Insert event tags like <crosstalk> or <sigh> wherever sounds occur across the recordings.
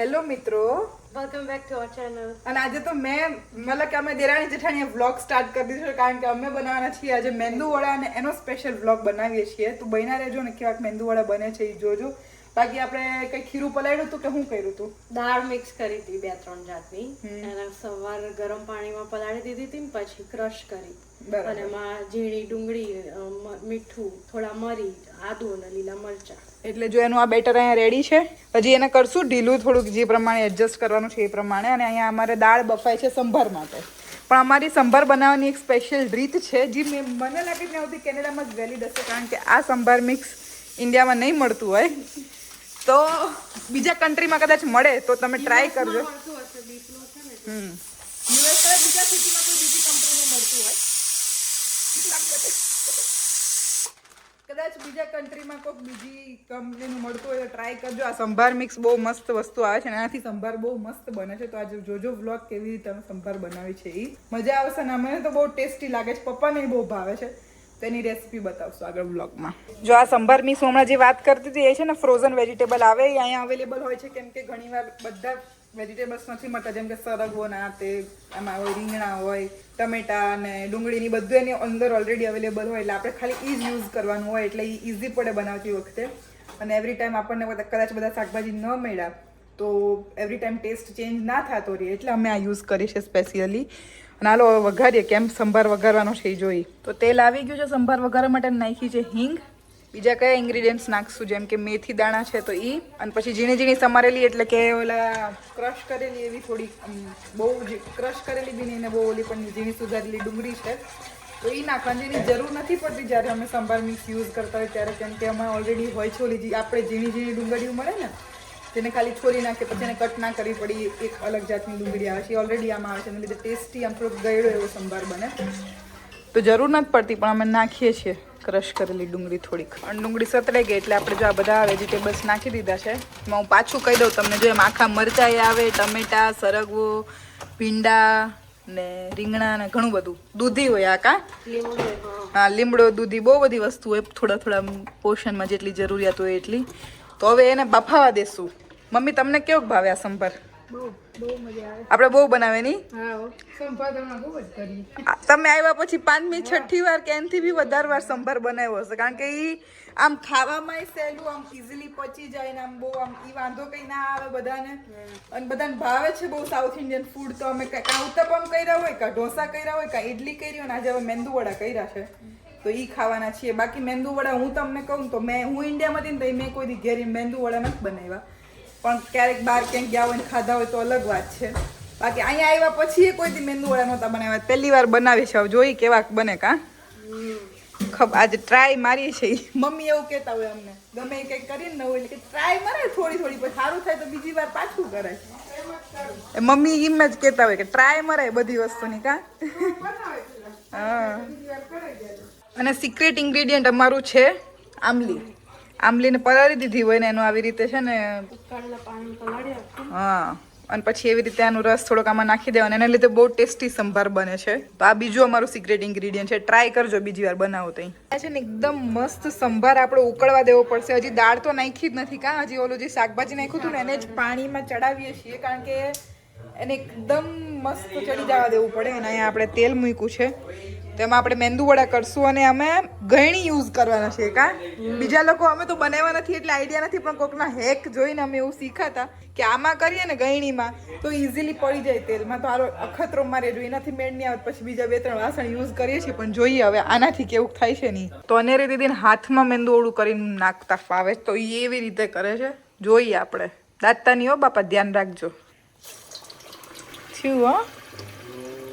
Hello મિત્રો. Welcome back to our channel અને આજે તો મેં મતલબ કે અમે દેરાણી જેઠાણીએ વ્લોગ સ્ટાર્ટ કરી દીધો કારણ કે અમે બનાવવાના છીએ આજે મેંદુ વડા અને એનો સ્પેશિયલ વ્લોગ બનાવીએ છીએ. તો બન્યા રહેજો ને કેવાક મેંદુ વડા બને છે એ જોજો. બાકી આપણે કઈ ખીરું પલાળ્યું હતું કે શું કર્યું હતું? દાળ મિક્સ કરી હતી બે ત્રણ જાતની. અને સવાર ગરમ પાણીમાં પલાળી દીધી હતી ને પછી ક્રશ કરી. અને એમાં ઝીણી ડુંગળી મીઠું થોડા મરી આદુ અને લીલા મરચા. એટલે જો એનું આ બેટર અહીંયા રેડી છે પછી એને કરશું ઢીલું થોડુંક જે પ્રમાણે એડજસ્ટ કરવાનું છે એ પ્રમાણે. અને અહીંયા અમારે દાળ બફાય છે સંભાર માટે. પણ અમારી સંભાર બનાવવાની એક સ્પેશિયલ રીત છે જે મેં મને લાગે છે આવતી કેનેડામાં જ વેલિડ હશે કારણ કે આ સંભાર મિક્સ ઇન્ડિયામાં નહીં મળતું હોય. તો બીજા કન્ટ્રીમાં કદાચ મળે તો તમે ટ્રાય કરજો. હમ. યુએસ કદાચ બીજા સિટીમાં કોઈ બીજી કંપનીનું મળતું હોય. કદાચ બીજા કન્ટ્રીમાં કોઈક બીજી કંપનીનું મળતું હોય તો ટ્રાય કરજો. આ સંભાર મિક્સ બહુ મસ્ત વસ્તુ આવે છે અને આનાથી સંભાર બહુ મસ્ત બને છે. તો આજે જોજો વ્લોગ કેવી રીતે સંભાર બનાવી છે એ મજા આવશે ને અમને તો બહુ ટેસ્ટી લાગે છે. પપ્પાને બહુ ભાવે છે. તેની રેસીપી બતાવશું આગળ વ્લોગમાં જો આ સંભાર મિક્સ હમણાં જે વાત કરતી હતી એ છે ને ફ્રોઝન વેજીટેબલ આવે, એ અહીંયા અવેલેબલ હોય છે. કેમ કે ઘણીવાર બધા વેજીટેબલ્સ નથી મળતા. જેમ કે સરગવોના, તે આમાં હોય, રીંગણા હોય, ટમેટા અને ડુંગળીની બધું એની અંદર ઓલરેડી અવેલેબલ હોય. એટલે આપણે ખાલી ઇઝ યુઝ કરવાનું હોય. એટલે એ ઇઝી પડે બનાવતી વખતે. અને એવરી ટાઈમ આપણને કદાચ બધા શાકભાજી ન મળ્યા, તો એવરી ટાઈમ ટેસ્ટ ચેન્જ ના થતો રહે. એટલે અમે આ યુઝ કરી છે સ્પેશિયલી અને હાલો વઘારીએ કેમ સંભાર વઘારવાનો છે એ જોઈ. તો તેલ આવી ગયું છે સંભાર વઘારવા માટે નાખી છે હિંગ. બીજા કયા ઇન્ગ્રીડિયન્ટ્સ નાખશું? જેમ કે મેથી દાણા છે તો એ અને પછી ઝીણી ઝીણી સમારેલી એટલે કે ઓલા ક્રશ કરેલી એવી થોડી અમ, બહુ ક્રશ કરેલી બી નહીં બહુ ઓલી પણ ઝીણી સુધારેલી ડુંગળી છે. તો એ નાખવાની જરૂર નથી પડતી જ્યારે અમે સંભાર મિક્સ યુઝ કરતા હોય ત્યારે કેમ કે એમાં ઓલરેડી હોય છે ઓલી આપણે ઝીણી ઝીણી ડુંગળીઓ મળે ને તેને ખાલી છોડી નાખે, પછી એને કટ ના કરવી પડી, એક અલગ જાતની ડુંગળી આવે છે. ઓલરેડી આમાં આવે છે. એને લીધે ટેસ્ટી આમ થોડોક ગળ્યો એવો સંભાર બને. તો જરૂર નથી પડતી, પણ અમે નાખીએ છીએ ક્રશ કરેલી ડુંગળી થોડીક. અને ડુંગળી સતરાઈ ગઈ એટલે આપણે જો આ બધા વેજીટેબલ્સ નાખી દીધા છે. એમાં હું પાછું કહી દઉં તમને, જો એમ આખા મરચાઈ આવે, ટમેટા, સરગવો, ભીંડા ને રીંગણા ને ઘણું બધું. દૂધી હોય આ કા હા, લીમડો, દૂધી બહુ બધી વસ્તુ હોય. થોડા થોડા પોષણમાં જેટલી જરૂરિયાત હોય એટલી. તો હવે એને બફાવા દેશું. મમ્મી તમને કેવો ભાવે આ સંભાર? બહુ બહુ મજા આપણે બહુ બનાવે નહીં તમે આવ્યા પછી પાંચમી છઠ્ઠી વાર કે એનથી બી વધારે વાર સંભાર બનાવ્યો હશે. કારણ કે ઈ આમ ખાવામાં સહેલું આમ ઇઝીલી પચી જાય ને આમ બહુ આમ ઈ વાંધો કઈ ના આવે બધાને. અને બધાને ભાવે છે બહુ સાઉથ ઇન્ડિયન ફૂડ તો અમે કાં ઉત્તપમ કર્યા હોય કાં ઢોસા કર્યા હોય કાં ઇડલી કરી હોય ને આજે હવે મેંદુ વડા કર્યા છે. તો ઈ ખાવાના છીએ. બાકી મેંદુ વડા હું તમને કહું તો મેં હું ઇન્ડિયામાં ને તો મેં કોઈ દી ઘેરી ઈ મેંદુ વડા નથી બનાવ્યા. પણ ક્યારેક બહાર ક્યાંક ગયા હોય ને ખાધા હોય તો અલગ વાત છે. બાકી અહીંયા આવ્યા પછી કોઈ દી મેંદુ વડા નહોતા બનાવ્યા. પહેલી વાર બનાવી છે. જોઈ કેવા બને કા? ખબ, આજે ટ્રાય મારી છે. મમ્મી એવું કહેતા હોય અમને, ગમે કંઈક કરીને નવું એટલે કે ટ્રાય મારે થોડી થોડી, પછી સારું થાય તો બીજી વાર પાછું કરાય મમ્મી એમ જ કહેતા હોય કે ટ્રાય મરે બધી વસ્તુની, કા? હા. અને સિક્રેટ ઇન્ગ્રેડિયન્ટ અમારું છે આમલી આમલીને પલાળી દીધી હોય ને એનું આવી રીતે છે ને હા અને પછી એવી રીતે આનું રસ થોડોક આમાં નાખી દેવાનો. એના લીધે બહુ ટેસ્ટી સંભાર બને છે. તો આ બીજું અમારું સિક્રેટ ઇન્ગ્રેડિયન્ટ છે. ટ્રાય કરજો બીજી વાર બનાવો તો આ છે ને એકદમ મસ્ત સંભાર આપણે ઉકળવા દેવો પડશે. હજી દાળ તો નાખી જ નથી કાં? હજી ઓલું જે શાકભાજી નાખ્યું હતું ને એને જ પાણીમાં ચડાવીએ છીએ કારણ કે એને એકદમ મસ્ત ચડી જવા દેવું પડે. અને અહીંયા આપણે તેલ મૂક્યું છે. તેમાં આપણે મેંદુવડા કરશું અને અમે ગયણી યુઝ કરવાના છે કા? બીજા લોકો અમે તો બનાવવા નથી એટલે આઈડિયા નથી પણ કોકના હેક જોઈને અમે એવું શીખાતા કે આમાં કરીએ ને ગયણીમાં તો ઇઝીલી પડી જાય તેલમાં. તો આરો અખતરો મારે જો એનાથી મેળ નહીં આવે પછી બીજા બે ત્રણ વાસણ યુઝ કરીએ છીએ પણ જોઈએ હવે આનાથી કેવું થાય છે નહીં. તો અનેરી દીદીને હાથમાં મેંદુવડું કરીને નાખતા ફાવે તો એ એવી રીતે કરે છે. જોઈએ આપણે. દાંતતા નહીં હો બાપા ધ્યાન રાખજો. થયું હો?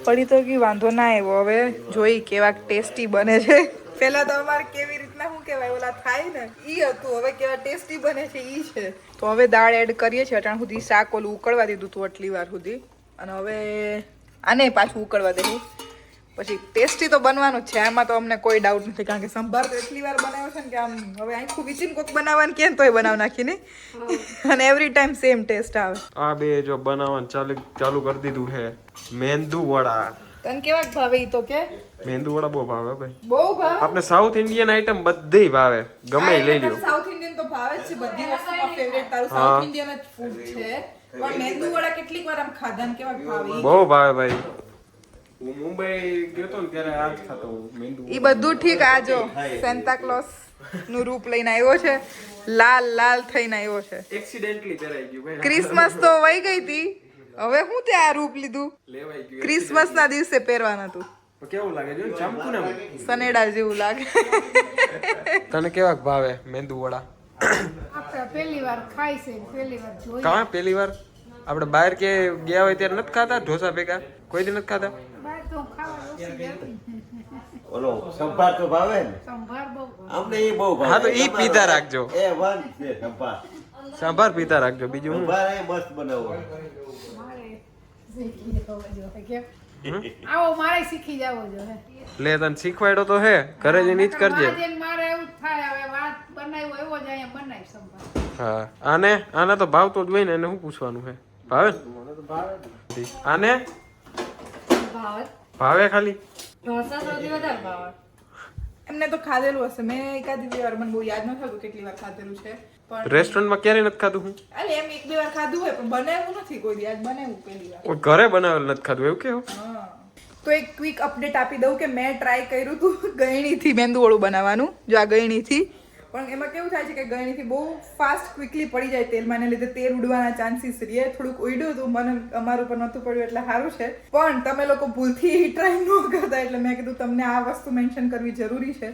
પડી તો કે વાંધો ના આવ્યો. હવે જોઈ કેવા ટેસ્ટી બને છે. પેલા તો અમારે કેવી રીતના, શું કહેવાય, ઓલા થાય ને, ઈ હતું. હવે કેવા ટેસ્ટી બને છે, ઈ છે. તો હવે દાળ એડ કરીએ છીએ, અટાણ સુધી શાક ઓલું ઉકળવા દીધું હતું આટલી વાર સુધી. અને હવે આને પાછું ઉકળવા દેવું. પછી ટેસ્ટી તો બનવાનું છે આમાં તો અમને કોઈ ડાઉટ નથી કારણ કે સંભાર તો એટલી વાર બનાવ્યો છે ને કે આમ હવે આખું વિચીને કોક બનાવવાનું કેમ તોય બનાવ નાખી ને. અને એવરી ટાઈમ સેમ ટેસ્ટ આવે. આ બે જો બનાવવાનું ચાલુ ચાલુ કરી દીધું છે મેંદુ વડા. તને કેવા ભાવે ઈ તો કે? મેંદુ વડા બહુ ભાવે ભાઈ. બહુ ભાવે? આપણે સાઉથ ઇન્ડિયન આઈટમ બધી ભાવે ગમે લઈ લ્યો. સાઉથ ઇન્ડિયન તો ભાવે જ છે બધી વસ્તુમાં ફેવરેટ તારું હા. સાઉથ ઇન્ડિયન જ ફૂડ છે. પણ મેંદુ વડા કેટલીક વાર આમ ખાધા ને કેવા ભાવે બહુ ભાવે ભાઈ. હું મુંબઈ ગયો તો ને ત્યારે આ જ ખાતો મેંદુ ઈ બધું ઠીક આ જો સેન્ટા ક્લોસનું રૂપ લઈને આવ્યો છે. લાલ લાલ થઈને આવ્યો છે. એક્સિડેન્ટલી પહેરાઈ ગયું ભાઈ. ક્રિસમસ તો વહી ગઈ હતી. હવે હું તે આ રૂપ લીધું? લેવાઈ ગયું ક્રિસમસ ના દિવસે પહેરવાનું હતું તો કેવું લાગે? જો ચમકુ ને સનેડા જેવું લાગે. તને કેવા ભાવે મેંદુ વડા? આપણે પહેલી વાર ખાઈ છે પહેલી વાર જોઈ કાં પહેલી વાર? આપણે બહાર કે ગયા હોય ત્યારે નથી ખાતા? ઢોસા ભેગા? કોઈ દી નથી ખાતા? <laughs> ઓલો સંભાર તો ભાવે ને? સંભાર બહુ ભાવે. અમને એ બહુ ભાવે. હા, તો ઈ પીધા રાખજો. એ વન છે સંભાર. સાંભાર પીતા રાખજો બીજું હું સંભાર એ મસ્ત બનાવો આવો મારે શીખી જાવો જો લે તને શીખવાડ્યો તો હે. ઘરે જઈને જ કરજે. મારે એવું થાય હવે વાત બનાવ્યો એવો જ અહીંયા બનાવી સંભાર. હા. આને? આને તો ભાવ તો જ હોય ને એને શું પૂછવાનું હે? ભાવે? આને? ભાવે. ભાવે ખાલી? ઢોસા સૌથી વધારે ભાવે. એમને તો ખાધેલું હશે. મેં એકાદી બે વાર મને બહુ યાદ ન થતું કેટલી વાર ખાધેલું છે. પણ રેસ્ટોરન્ટમાં ક્યારેય નથી ખાધું હું? અરે એમ એક બે વાર ખાધું હોય પણ બનાવ્યું નથી કોઈ યાદ બનાવ્યું પહેલી વાર. ઘરે બનાવેલ નથી ખાધું એવું કેવું તો એક ક્વિક અપડેટ આપી દઉં કે મેં ટ્રાય કર્યું હતું ગયણીથી મેંદુવડું બનાવવાનું. જો આ ગયણીથી પણ એમાં કેવું થાય છે કે ગળણીથી બહુ ફાસ્ટ ક્વિકલી પડી જાય તેલમાં એને લીધે તેલ ઉડવાના ચાન્સીસ રહે થોડુંક ઉડ્યું હતું. મને અમારું પર નહોતું પડ્યું એટલે સારું છે. પણ તમે લોકો ભૂલથી <laughs> ટ્રાય ન કરતા એટલે મેં કીધું તમને આ વસ્તુ મેન્શન કરવી જરૂરી છે.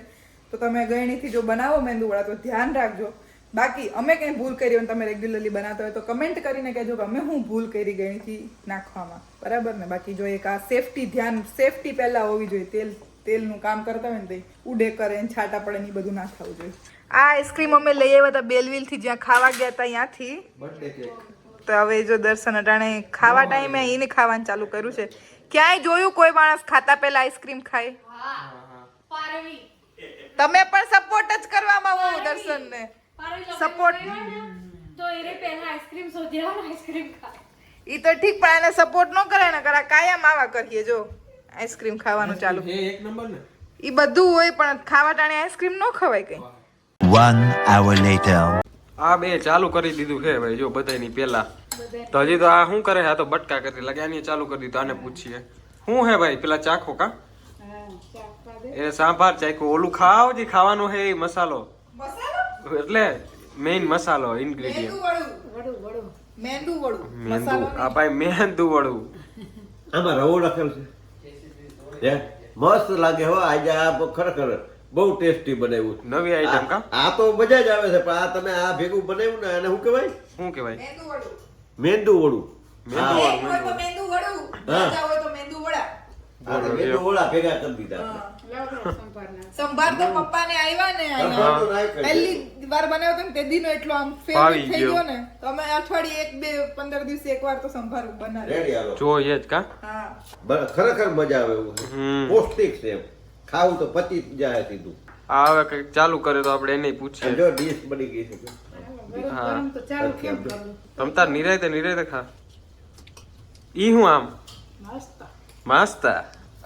તો તમે ગળણીથી જો બનાવો મેંદુવડા, તો ધ્યાન રાખજો. બાકી અમે કંઈ ભૂલ કરી હોય તમે રેગ્યુલરલી બનાવતા હોય તો કમેન્ટ કરીને કહેજો કે અમે હું ભૂલ કરી ગણીથી નાખવામાં. બરાબર ને? બાકી જો એક આ સેફટી ધ્યાન સેફટી પહેલાં હોવી જોઈએ. તેલ, તેલનું કામ કરતા હોય ને તે ઉડે, કરે છાટા પડે ને બધું ના ખાવું જોઈએ. આ આઈસ્ક્રીમ અમે લઈ આવ્યા હતા બેલવીલથી જ્યાં ખાવા ગયા હતા ત્યાંથી. તો હવે જો દર્શન અટાણે ખાવા ટાઈમે એને ખાવાનું ચાલુ કર્યું છે. ક્યાંય જોયું કોઈ માણસ ખાતા પહેલા આઈસ્ક્રીમ ખાય? તમે પણ સપોર્ટ જ કરવામાં આવો દર્શનને. સપોર્ટ. તો એને પહેલા આઈસ્ક્રીમ શોધી આવે આઈસ્ક્રીમ ખા ઈ તો ઠીક પણ એને સપોર્ટ ન કરે ને કરા કાયમ આવા કરીએ જો. આઈસ્ક્રીમ ખાવાનું ચાલુ. એક નંબર ને? ઈ બધું હોય પણ ખાવા ટાણે આઈસ્ક્રીમ ન ખવાય કઈ. One hour later. આ બે ચાલુ કરી દીધું છે ભાઈ જો બધાની પેલા તો હજી તો આ શું કરે આ તો બટકા કરી લાગે આની ચાલુ કરી દીધું આને પૂછીએ. શું હે ભાઈ પેલા ચાખો કા? એ સાંભાર ચાખ્યું. ઓલું ખાવ જે ખાવાનું હે એ મસાલો? મસાલો? એટલે મેઇન મસાલો ઇન્ગ્રેડિયન્ટ મેંદુ વડું. વડું વડું. મેંદુ વડું. મેંદુ. મસાલો આ ભાઈ મેંદુ વડું. આમાં રવો રાખેલ છે. મસ્ત લાગે હો આજે આ ખરેખર બહુ ટેસ્ટી બનાવ્યું નવી આઈટમ કા? આ તો મજા જ આવે છે પણ આ તમે આ ભેગું બનાવ્યું ને એને શું કહેવાય? શું કહેવાય? મેંદુ વડું. મેંદુ વડું. મેંદુ વડું. હા. બીજા હોય તો મેંદુ વડા. આ તો મેંદુ વડા ભેગા કરી દીધા <laughs> સંભાર તો આવ્યા ને. પહેલી વાર બનાવ્યો તે દીનો એટલો આમ ભાવી થઈ ગયો. ગયો ને. તો અમે અઠવાડિયે એક બે પંદર દિવસે એક વાર તો સંભાર બનાવીએ જોઈએ જ કા? હા. ખરેખર મજા આવે એવું પૌષ્ટિક છે એમ. ખાવું તો પચી જાય સીધું. આ હવે કંઈક ચાલુ કરે તો આપણે એને પૂછીએ. જો ડીશ બની ગઈ છે. હા. તો ચાલુ કેમ કરવું તમ તાર નિરાયતે નિરાયતે ખા. ઈ હું આમ? માસ્તા માસ્તા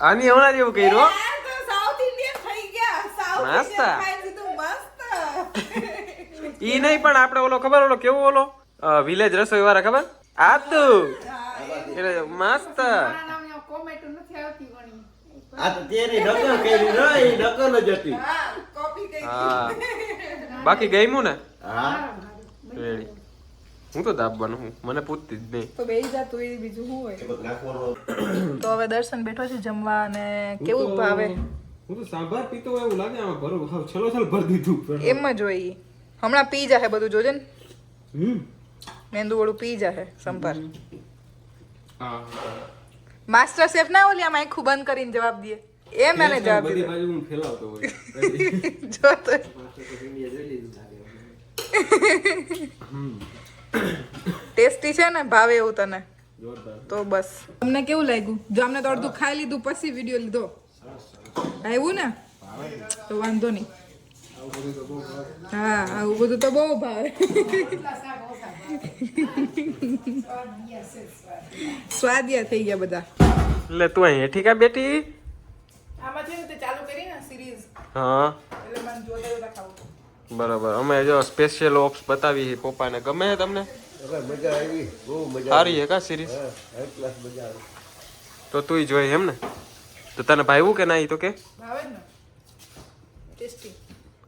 આની હમણાં જેવું કર્યું માસ્તા યાર, તો સાઉથ ઇન્ડિયન થઈ ગયા. સાઉથ મસ્ત. ઇન્ડિયન ખાઈ લીધું મસ્ત. ઈ નહીં પણ આપણે ઓલો ખબર ઓલો કેવો ઓલો? વિલેજ રસોઈ વાળા ખબર? આદુ એટલે મસ્ત મારા નામની કોમેન્ટ નથી આવતી ઘણી આ તો તેની નકલ કરી ન એ નકલ જ હતી. હા કોપી કઈ હા. બાકી ગમ્યું ને? હા. રેડી. હું તો દાબવાનું હું મને પૂછતી જ નહીં. તો બેહી જા તું એ બીજું શું હોય? તો હવે દર્શન બેઠો છે જમવા અને કેવું ભાવે? હું તો સાંભાર પીતો હોય એવું લાગે આમાં ભરો હાવ છલો છલ ભર દીધું એમ જ હોય. હમણાં પી જાહે બધું જોજે ને. હમ. મેંદુ વડું પી જાહે સંભાર. હા. માસ્ટર શેફ ના ઓલી આમાં આખું બંધ કરીને જવાબ દે. એ મને જવાબ દીધો બાજુ હું ફેલાવતો હોય. <laughs> જો તો. ટેસ્ટી છે ને ભાવે એવું તને. તો બસ. તમને કેવું લાગ્યું? જો અમને તો અડધું ખાઈ લીધું પછી વીડિયો લીધો. આવ્યું ને? તો વાંધો નહીં. હા આવું બધું તો બહુ ભાવે. <laughs> સ્વાદિયા થઈ ગયા બધા. એટલે તું અહીં હેઠી કા બેટી? આમાં છે ને તે ચાલુ કરી ને સિરીઝ હા. એટલે મને જોતા જોતા ખાવું બરાબર. અમે જો સ્પેશિયલ ઓપ્સ બતાવી છે પપ્પાને. ગમે છે તમને? મજા આવી. બહુ મજા સારી હે કા સિરીઝ ક્લાસ મજા આવી. તો તુંય જોઈ એમ ને? તો તને ભાવ્યું કે ના ઈ તો કે? ભાવે જ ને. ટેસ્ટી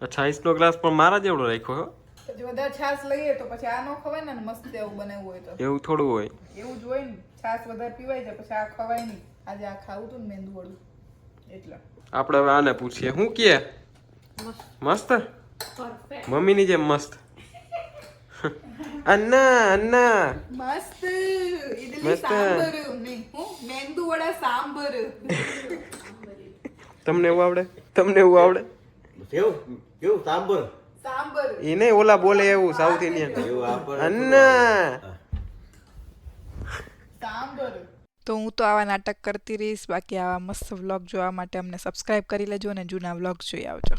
અચ્છા આઈસનો ગ્લાસ પણ મારા જેવડો રાખ્યો હો. પછી વધારે છાશ લઈએ તો પછી આ ન ખવાય ને મસ્ત એવું બનાવવું હોય તો. એવું થોડું હોય. એવું જ હોય ને. છાશ વધારે પીવાય છે પછી આ ખવાય નહીં. આજે આ ખાવું હતું ને મેંદુ વડું એટલે. આપણે હવે આને પૂછીએ. શું કે? મસ્ત? પરફેક્ટ મમ્મીની જેમ મસ્ત. અન્ના અન્ના. મસ્ત. ઇડલી મસ્ત. સાંભર. નહીં હું? મેંદુ વડા સાંભર. તમને એવું આવડે? તમને એવું આવડે? કેવું? કેવું? સાંભળ સાંભર? એ નહીં ઓલા બોલે એવું સાઉથ ઇન્ડિયન એવું અન્ના. સાંભર તો હું તો આવા નાટક કરતી રહીશ બાકી આવા મસ્ત વ્લોગ જોવા માટે અમને સબસ્ક્રાઇબ કરી લેજો અને જૂના વ્લોગ જોઈ આવજો.